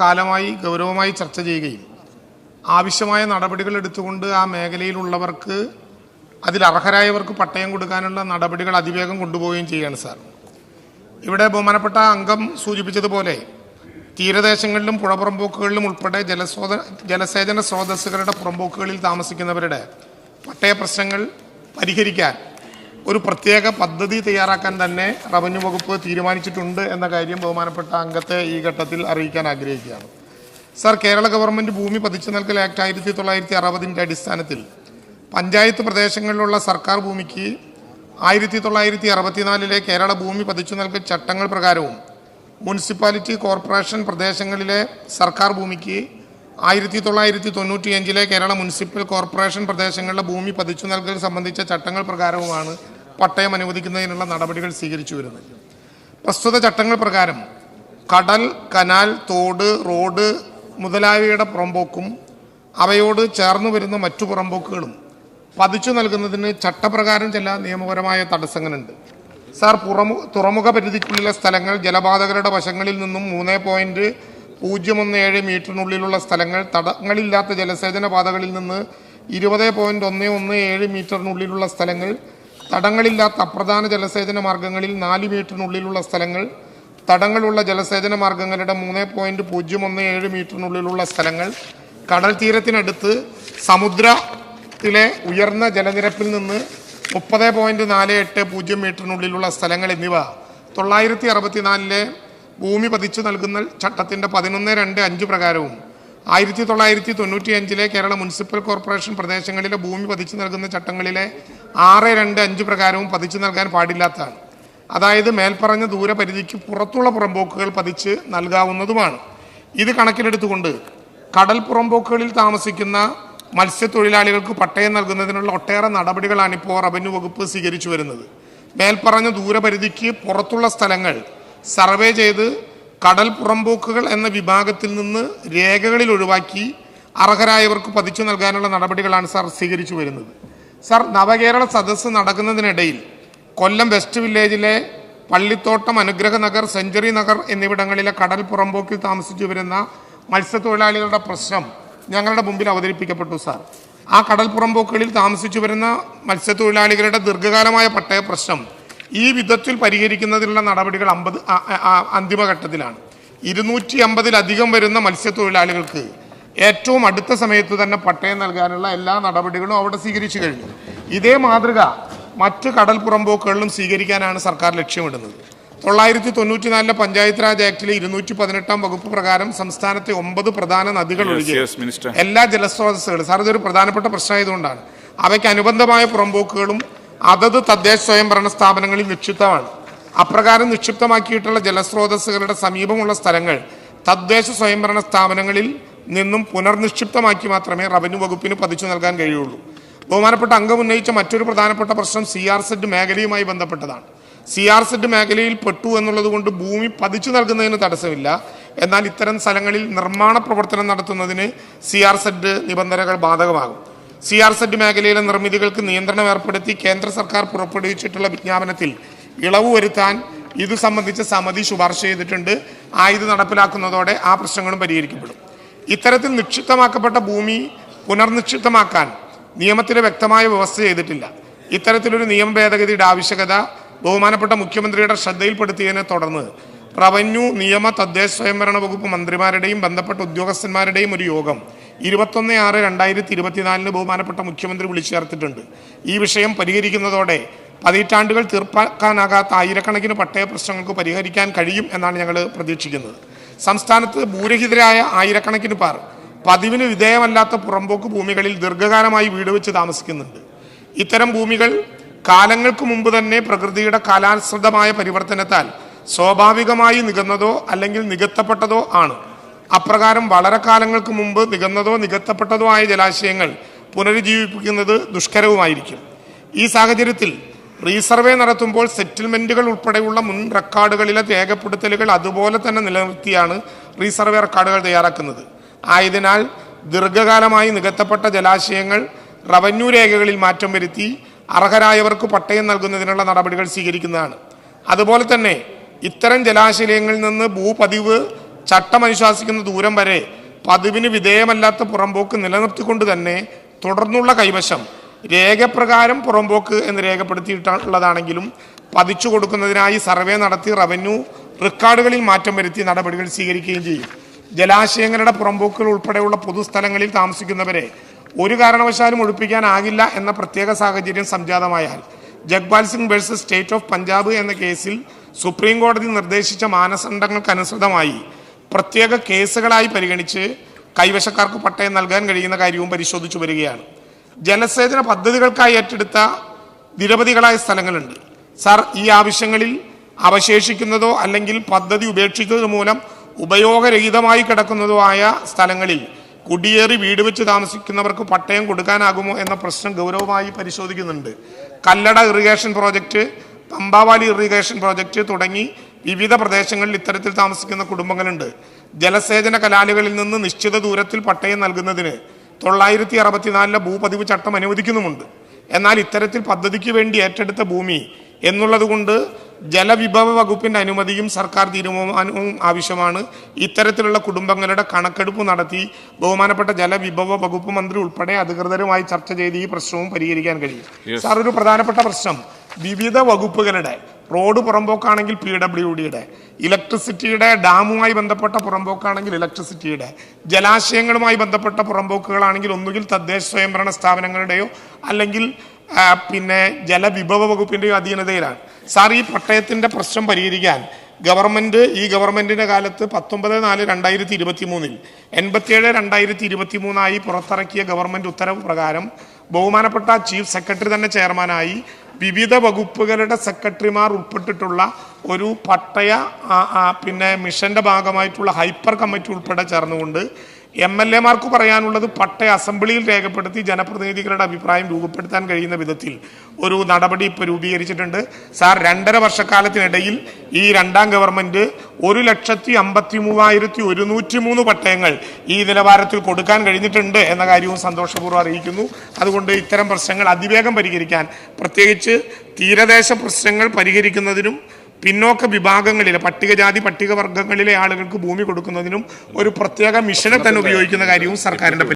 കാലമായി ഗൗരവമായി ചർച്ച ചെയ്യുകയും ആവശ്യമായ നടപടികൾ എടുത്തുകൊണ്ട് ആ മേഖലയിലുള്ളവർക്ക് അതിൽ അർഹരായവർക്ക് പട്ടയം കൊടുക്കാനുള്ള നടപടികൾ അതിവേഗം കൊണ്ടുപോവുകയും ചെയ്യുകയാണ് സാർ. ഇവിടെ ബഹുമാനപ്പെട്ട അംഗം സൂചിപ്പിച്ചതുപോലെ തീരദേശങ്ങളിലും പുഴപ്പുറമ്പോക്കുകളിലും ഉൾപ്പെടെ ജലസ്രോത ജലസേചന സ്രോതസ്സുകളുടെ പുറമ്പോക്കുകളിൽ താമസിക്കുന്നവരുടെ പട്ടയ പ്രശ്നങ്ങൾ പരിഹരിക്കാൻ ഒരു പ്രത്യേക പദ്ധതി തയ്യാറാക്കാൻ തന്നെ റവന്യൂ വകുപ്പ് തീരുമാനിച്ചിട്ടുണ്ട് എന്ന കാര്യം ബഹുമാനപ്പെട്ട അംഗത്തെ ഈ ഘട്ടത്തിൽ അറിയിക്കാൻ ആഗ്രഹിക്കുകയാണ്. സാർ കേരള ഗവൺമെന്റ് ഭൂമി പതിച്ചു നൽകൽ ആക്ട് ആയിരത്തി തൊള്ളായിരത്തി അറുപതിന്റെ അടിസ്ഥാനത്തിൽ പഞ്ചായത്ത് പ്രദേശങ്ങളിലുള്ള സർക്കാർ ഭൂമിക്ക് ആയിരത്തി തൊള്ളായിരത്തി അറുപത്തിനാലിലെ കേരള ഭൂമി പതിച്ചു നൽകൽ ചട്ടങ്ങൾ പ്രകാരവും മുനിസിപ്പാലിറ്റി കോർപ്പറേഷൻ പ്രദേശങ്ങളിലെ സർക്കാർ ഭൂമിക്ക് ആയിരത്തി തൊള്ളായിരത്തി തൊണ്ണൂറ്റിയഞ്ചിലെ കേരള മുനിസിപ്പൽ കോർപ്പറേഷൻ പ്രദേശങ്ങളിലെ ഭൂമി പതിച്ചു നൽകൽ സംബന്ധിച്ച ചട്ടങ്ങൾ പ്രകാരവുമാണ് പട്ടയം അനുവദിക്കുന്നതിനുള്ള നടപടികൾ സ്വീകരിച്ചു വരുന്നത്. പ്രസ്തുത ചട്ടങ്ങൾ പ്രകാരം കടൽ കനാൽ തോട് റോഡ് മുതലായവയുടെ പുറമ്പോക്കും അവയോട് ചേർന്നു വരുന്ന മറ്റു പുറമ്പോക്കുകളും പതിച്ചു നൽകുന്നതിന് ചട്ടപ്രകാരം ചില നിയമപരമായ തടസ്സങ്ങളുണ്ട്. സാർ പുറമു തുറമുഖ പരിധിക്കുള്ളിലെ സ്ഥലങ്ങൾ ജലപാതകളുടെ വശങ്ങളിൽ നിന്നും മൂന്ന് പോയിന്റ് പൂജ്യം ഒന്ന് ഏഴ് മീറ്ററിനുള്ളിലുള്ള സ്ഥലങ്ങൾ തടങ്ങളില്ലാത്ത ജലസേചന പാതകളിൽ നിന്ന് ഇരുപത് പോയിന്റ് ഒന്ന് ഒന്ന് ഏഴ് മീറ്ററിനുള്ളിലുള്ള സ്ഥലങ്ങൾ തടങ്ങളില്ലാത്ത അപ്രധാന ജലസേചന മാർഗങ്ങളിൽ നാല് മീറ്ററിനുള്ളിലുള്ള സ്ഥലങ്ങൾ തടങ്ങളുള്ള ജലസേചന മാർഗങ്ങളുടെ മൂന്ന് പോയിന്റ് പൂജ്യം ഒന്ന് ഏഴ് മീറ്ററിനുള്ളിലുള്ള സ്ഥലങ്ങൾ. കടൽ തീരത്തിനടുത്ത് സമുദ്രത്തിലെ ഉയർന്ന ജലനിരപ്പിൽ നിന്ന് മുപ്പത് പോയിന്റ് നാല് എട്ട് പൂജ്യം മീറ്ററിനുള്ളിലുള്ള സ്ഥലങ്ങൾ എന്നിവ തൊള്ളായിരത്തി അറുപത്തിനാലിലെ ഭൂമി പതിച്ചു നൽകുന്ന ചട്ടത്തിന്റെ പതിനൊന്ന് രണ്ട് അഞ്ച് പ്രകാരവും ആയിരത്തി തൊള്ളായിരത്തി തൊണ്ണൂറ്റി അഞ്ചിലെ കേരള മുനിസിപ്പൽ കോർപ്പറേഷൻ പ്രദേശങ്ങളിലെ ഭൂമി പതിച്ചു നൽകുന്ന ചട്ടങ്ങളിലെ ആറ് രണ്ട് അഞ്ച് പ്രകാരവും പതിച്ചു നൽകാൻ പാടില്ലാത്തതാണ്. അതായത് മേൽപ്പറഞ്ഞ ദൂരപരിധിക്ക് പുറത്തുള്ള പുറമ്പോക്കുകൾ പതിച്ച് നൽകാവുന്നതുമാണ്. ഇത് കണക്കിലെടുത്തുകൊണ്ട് കടൽ പുറമ്പോക്കുകളിൽ താമസിക്കുന്ന മത്സ്യത്തൊഴിലാളികൾക്ക് പട്ടയം നൽകുന്നതിനുള്ള ഒട്ടേറെ നടപടികളാണ് ഇപ്പോൾ റവന്യൂ വകുപ്പ് സ്വീകരിച്ചു വരുന്നത്. മേൽപ്പറഞ്ഞ ദൂരപരിധിക്ക് പുറത്തുള്ള സ്ഥലങ്ങൾ സർവേ ചെയ്ത് കടൽ പുറമ്പോക്കുകൾ എന്ന വിഭാഗത്തിൽ നിന്ന് രേഖകളിൽ ഒഴിവാക്കി അർഹരായവർക്ക് പതിച്ചു നൽകാനുള്ള നടപടികളാണ് സാർ സ്വീകരിച്ചു വരുന്നത്. സാർ നവകേരള സദസ്സ് നടക്കുന്നതിനിടയിൽ കൊല്ലം വെസ്റ്റ് വില്ലേജിലെ പള്ളിത്തോട്ടം അനുഗ്രഹ നഗർ സെഞ്ചുറി നഗർ എന്നിവിടങ്ങളിലെ കടൽ പുറമ്പോക്കിൽ താമസിച്ചു വരുന്ന മത്സ്യത്തൊഴിലാളികളുടെ പ്രശ്നം ഞങ്ങളുടെ മുമ്പിൽ അവതരിപ്പിക്കപ്പെട്ടു സാർ. ആ കടൽ താമസിച്ചു വരുന്ന മത്സ്യത്തൊഴിലാളികളുടെ ദീർഘകാലമായ പട്ടയ പ്രശ്നം ഈ വിധത്തിൽ പരിഹരിക്കുന്നതിനുള്ള നടപടികൾ അമ്പത് അന്തിമഘട്ടത്തിലാണ്. ഇരുന്നൂറ്റി അമ്പതിലധികം വരുന്ന മത്സ്യത്തൊഴിലാളികൾക്ക് ഏറ്റവും അടുത്ത സമയത്ത് തന്നെ പട്ടയം നൽകാനുള്ള എല്ലാ നടപടികളും അവിടെ സ്വീകരിച്ചു കഴിഞ്ഞു. ഇതേ മാതൃക മറ്റ് കടൽ പുറമ്പോക്കുകളിലും സ്വീകരിക്കാനാണ് സർക്കാർ ലക്ഷ്യമിടുന്നത്. തൊള്ളായിരത്തി തൊണ്ണൂറ്റി നാലിലെ പഞ്ചായത്ത് രാജ് ആക്ടിലെ ഇരുന്നൂറ്റി പതിനെട്ടാം വകുപ്പ് പ്രകാരം സംസ്ഥാനത്തെ ഒമ്പത് പ്രധാന നദികൾ ഒഴികെ എല്ലാ ജലസ്രോതസ്സുകളും. സാർ ഇതൊരു പ്രധാനപ്പെട്ട പ്രശ്നമായതുകൊണ്ടാണ്. അവയ്ക്ക് അനുബന്ധമായ പുറമ്പോക്കുകളും അതത് തദ്ദേശ സ്വയംഭരണ സ്ഥാപനങ്ങളിൽ നിക്ഷിപ്തമാണ്. അപ്രകാരം നിക്ഷിപ്തമാക്കിയിട്ടുള്ള ജലസ്രോതസ്സുകളുടെ സമീപമുള്ള സ്ഥലങ്ങൾ തദ്ദേശ സ്വയംഭരണ സ്ഥാപനങ്ങളിൽ നിന്നും പുനർനിക്ഷിപ്തമാക്കി മാത്രമേ റവന്യൂ വകുപ്പിന് പതിച്ചു നൽകാൻ കഴിയുള്ളൂ. ബഹുമാനപ്പെട്ട അംഗം ഉന്നയിച്ച മറ്റൊരു പ്രധാനപ്പെട്ട പ്രശ്നം സി ആർ സെഡ് മേഖലയുമായി ബന്ധപ്പെട്ടതാണ്. സി ആർ സെഡ് മേഖലയിൽ പെട്ടു എന്നുള്ളത് കൊണ്ട് ഭൂമി പതിച്ചു നൽകുന്നതിന് തടസ്സമില്ല. എന്നാൽ ഇത്തരം സ്ഥലങ്ങളിൽ നിർമ്മാണ പ്രവർത്തനം നടത്തുന്നതിന് സി ആർ സെഡ് നിബന്ധനകൾ ബാധകമാകും. സി ആർ സെഡ് മേഖലയിലെ നിർമ്മിതികൾക്ക് നിയന്ത്രണം ഏർപ്പെടുത്തി കേന്ദ്ര സർക്കാർ പുറപ്പെടുവിച്ചിട്ടുള്ള വിജ്ഞാപനത്തിൽ ഇളവ് വരുത്താൻ ഇത് സംബന്ധിച്ച സമിതി ശുപാർശ ചെയ്തിട്ടുണ്ട്. ആ ഇത് നടപ്പിലാക്കുന്നതോടെ ആ പ്രശ്നങ്ങളും പരിഹരിക്കപ്പെടും. ഇത്തരത്തിൽ നിക്ഷിപ്തമാക്കപ്പെട്ട ഭൂമി പുനർനിക്ഷിപ്തമാക്കാൻ നിയമത്തിലെ വ്യക്തമായ വ്യവസ്ഥ ചെയ്തിട്ടില്ല. ഇത്തരത്തിലൊരു നിയമ ഭേദഗതിയുടെ ആവശ്യകത ബഹുമാനപ്പെട്ട മുഖ്യമന്ത്രിയുടെ ശ്രദ്ധയിൽപ്പെടുത്തിയതിനെ തുടർന്ന് റവന്യൂ നിയമ തദ്ദേശ സ്വയംഭരണ വകുപ്പ് മന്ത്രിമാരുടെയും ബന്ധപ്പെട്ട ഉദ്യോഗസ്ഥന്മാരുടെയും ഒരു യോഗം ഇരുപത്തൊന്ന് ആറ് രണ്ടായിരത്തി ഇരുപത്തിനാലിന് ബഹുമാനപ്പെട്ട മുഖ്യമന്ത്രി വിളിച്ചു ചേർത്തിട്ടുണ്ട്. ഈ വിഷയം പരിഹരിക്കുന്നതോടെ പതിറ്റാണ്ടുകൾ തീർപ്പാക്കാനാകാത്ത ആയിരക്കണക്കിന് പട്ടയ പ്രശ്നങ്ങൾക്ക് പരിഹരിക്കാൻ കഴിയും എന്നാണ് ഞങ്ങൾ പ്രതീക്ഷിക്കുന്നത്. സംസ്ഥാനത്ത് ഭൂരഹിതരായ ആയിരക്കണക്കിന് പേർ പതിവിന് വിധേയമല്ലാത്ത പുറമ്പോക്ക് ഭൂമികളിൽ ദീർഘകാലമായി വീട് വെച്ച് താമസിക്കുന്നുണ്ട്. ഇത്തരം ഭൂമികൾ കാലങ്ങൾക്ക് മുമ്പ് തന്നെ പ്രകൃതിയുടെ കാലാനുസൃതമായ പരിവർത്തനത്താൽ സ്വാഭാവികമായി നികന്നതോ അല്ലെങ്കിൽ നികത്തപ്പെട്ടതോ ആണ്. അപ്രകാരം വളരെ കാലങ്ങൾക്ക് മുമ്പ് നികന്നതോ നികത്തപ്പെട്ടതോ ആയ ജലാശയങ്ങൾ പുനരുജ്ജീവിപ്പിക്കുന്നത് ദുഷ്കരവുമായിരിക്കും. ഈ സാഹചര്യത്തിൽ റീസർവേ നടത്തുമ്പോൾ സെറ്റിൽമെന്റുകൾ ഉൾപ്പെടെയുള്ള മുൻ റെക്കോർഡുകളിലെ രേഖപ്പെടുത്തലുകൾ അതുപോലെ തന്നെ നിലനിർത്തിയാണ് റീസർവേ റെക്കോർഡുകൾ തയ്യാറാക്കുന്നത്. ആയതിനാൽ ദീർഘകാലമായി നികത്തപ്പെട്ട ജലാശയങ്ങൾ റവന്യൂ രേഖകളിൽ മാറ്റം വരുത്തി അർഹരായവർക്ക് പട്ടയം നൽകുന്നതിനുള്ള നടപടികൾ സ്വീകരിക്കുന്നതാണ്. അതുപോലെ തന്നെ ഇത്തരം ജലാശയങ്ങളിൽ നിന്ന് ഭൂപതിവ് ചട്ടം അനുശാസിക്കുന്ന ദൂരം വരെ പതിവിന് വിധേയമല്ലാത്ത പുറമ്പോക്ക് നിലനിർത്തിക്കൊണ്ട് തന്നെ തുടർന്നുള്ള കൈവശം രേഖപ്രകാരം പുറമ്പോക്ക് എന്ന് രേഖപ്പെടുത്തിയിട്ടുള്ളതാണെങ്കിലും പതിച്ചു കൊടുക്കുന്നതിനായി സർവേ നടത്തി റവന്യൂ റെക്കോർഡുകളിൽ മാറ്റം വരുത്തി നടപടികൾ സ്വീകരിക്കുകയും ചെയ്യും. ജലാശയങ്ങളുടെ പുറമ്പോക്കുകൾ ഉൾപ്പെടെയുള്ള പൊതുസ്ഥലങ്ങളിൽ താമസിക്കുന്നവരെ ഒരു കാരണവശാലും ഒഴിപ്പിക്കാനാകില്ല എന്ന പ്രത്യേക സാഹചര്യം സംജാതമായാൽ Jagpal Singh versus state of Punjab എന്ന കേസിൽ സുപ്രീം കോടതി നിർദ്ദേശിച്ച മാനദണ്ഡങ്ങൾക്കനുസൃതമായി പ്രത്യേക കേസുകളായി പരിഗണിച്ച് കൈവശക്കാർക്ക് പട്ടയം നൽകാൻ കഴിയുന്ന കാര്യവും പരിശോധിച്ചു വരികയാണ്. ജലസേചന പദ്ധതികൾക്കായി ഏറ്റെടുത്ത നിരവധികളായ സ്ഥലങ്ങളുണ്ട്. സാർ ഈ ആവശ്യങ്ങളിൽ അവശേഷിക്കുന്നതോ അല്ലെങ്കിൽ പദ്ധതി ഉപേക്ഷിച്ചത് മൂലം ഉപയോഗരഹിതമായി കിടക്കുന്നതോ ആയ സ്ഥലങ്ങളിൽ കുടിയേറി വീട് വെച്ച് താമസിക്കുന്നവർക്ക് പട്ടയം കൊടുക്കാനാകുമോ എന്ന പ്രശ്നം ഗൗരവമായി പരിശോധിക്കുന്നുണ്ട്. Kallada irrigation project Pamba valley irrigation project തുടങ്ങി വിവിധ പ്രദേശങ്ങളിൽ ഇത്തരത്തിൽ താമസിക്കുന്ന കുടുംബങ്ങളുണ്ട്. ജലസേചന കലാലുകളിൽ നിന്ന് നിശ്ചിത ദൂരത്തിൽ പട്ടയം നൽകുന്നതിന് തൊള്ളായിരത്തി അറുപത്തിനാലിലെ ഭൂപതിവ് ചട്ടം അനുവദിക്കുന്നുമുണ്ട്. എന്നാൽ ഇത്തരത്തിൽ പദ്ധതിക്ക് വേണ്ടി ഏറ്റെടുത്ത ഭൂമി എന്നുള്ളതുകൊണ്ട് ജലവിഭവ വകുപ്പിന്റെ അനുമതിയും സർക്കാർ തീരുമാനവും ആവശ്യമാണ്. ഇത്തരത്തിലുള്ള കുടുംബങ്ങളുടെ കണക്കെടുപ്പ് നടത്തി ബഹുമാനപ്പെട്ട ജലവിഭവ വകുപ്പ് മന്ത്രി ഉൾപ്പെടെ അധികൃതരുമായി ചർച്ച ചെയ്ത് ഈ പ്രശ്നവും പരിഹരിക്കാൻ കഴിയും. സാർ ഒരു പ്രധാനപ്പെട്ട പ്രശ്നം. വിവിധ വകുപ്പുകളുടെ റോഡ് പുറമ്പോക്കാണെങ്കിൽ പി ഡബ്ല്യു ഡിയുടെ ഇലക്ട്രിസിറ്റിയുടെ ഡാമുമായി ബന്ധപ്പെട്ട പുറമ്പോക്കാണെങ്കിൽ ഇലക്ട്രിസിറ്റിയുടെ ജലാശയങ്ങളുമായി ബന്ധപ്പെട്ട പുറമ്പോക്കുകളാണെങ്കിൽ ഒന്നുകിൽ തദ്ദേശ സ്വയംഭരണ സ്ഥാപനങ്ങളുടെയോ അല്ലെങ്കിൽ പിന്നെ ജലവിഭവ വകുപ്പിന്റെയോ അധീനതയിലാണ്. സാർ ഈ പട്ടയത്തിന്റെ പ്രശ്നം പരിഹരിക്കാൻ ഗവൺമെന്റ് ഈ ഗവൺമെന്റിന്റെ കാലത്ത് പത്തൊമ്പത് നാല് രണ്ടായിരത്തി ഇരുപത്തി മൂന്നിൽ എൺപത്തിയേഴ് രണ്ടായിരത്തി ഇരുപത്തി മൂന്നായി പുറത്തിറക്കിയ ഗവൺമെന്റ് ഉത്തരവ് പ്രകാരം ബഹുമാനപ്പെട്ട ചീഫ് സെക്രട്ടറി തന്നെ ചെയർമാനായി വിവിധ വകുപ്പുകളുടെ സെക്രട്ടറിമാർ ഉൾപ്പെട്ടിട്ടുള്ള ഒരു പട്ടയ പിന്നെ മിഷന്റെ ഭാഗമായിട്ടുള്ള ഹൈപ്പർ കമ്മിറ്റി ഉൾപ്പെടെ ചേർന്നുകൊണ്ട് എം എൽ എമാർക്ക് പറയാനുള്ളത് പട്ട അസംബ്ലിയിൽ രേഖപ്പെടുത്തി ജനപ്രതിനിധികളുടെ അഭിപ്രായം രൂപപ്പെടുത്താൻ കഴിയുന്ന വിധത്തിൽ ഒരു നടപടി ഇപ്പോൾ രൂപീകരിച്ചിട്ടുണ്ട്. സാർ രണ്ടര വർഷക്കാലത്തിനിടയിൽ ഈ രണ്ടാം ഗവൺമെന്റ് ഒരു ലക്ഷത്തി അമ്പത്തി മൂവായിരത്തി ഒരുന്നൂറ്റി മൂന്ന് പട്ടയങ്ങൾ ഈ നിലവാരത്തിൽ കൊടുക്കാൻ കഴിഞ്ഞിട്ടുണ്ട് എന്ന കാര്യവും സന്തോഷപൂർവം അറിയിക്കുന്നു. അതുകൊണ്ട് ഇത്തരം പ്രശ്നങ്ങൾ അതിവേഗം പരിഹരിക്കാൻ പ്രത്യേകിച്ച് തീരദേശ പ്രശ്നങ്ങൾ പരിഹരിക്കുന്നതിനും പിന്നോക്ക വിഭാഗങ്ങളിലെ പട്ടികജാതി പട്ടികവർഗങ്ങളിലെ ആളുകൾക്ക് ഭൂമി കൊടുക്കുന്നതിനും ഒരു പ്രത്യേക മിഷനെ തന്നെ ഉപയോഗിക്കുന്ന കാര്യവും സർക്കാരിന്റെ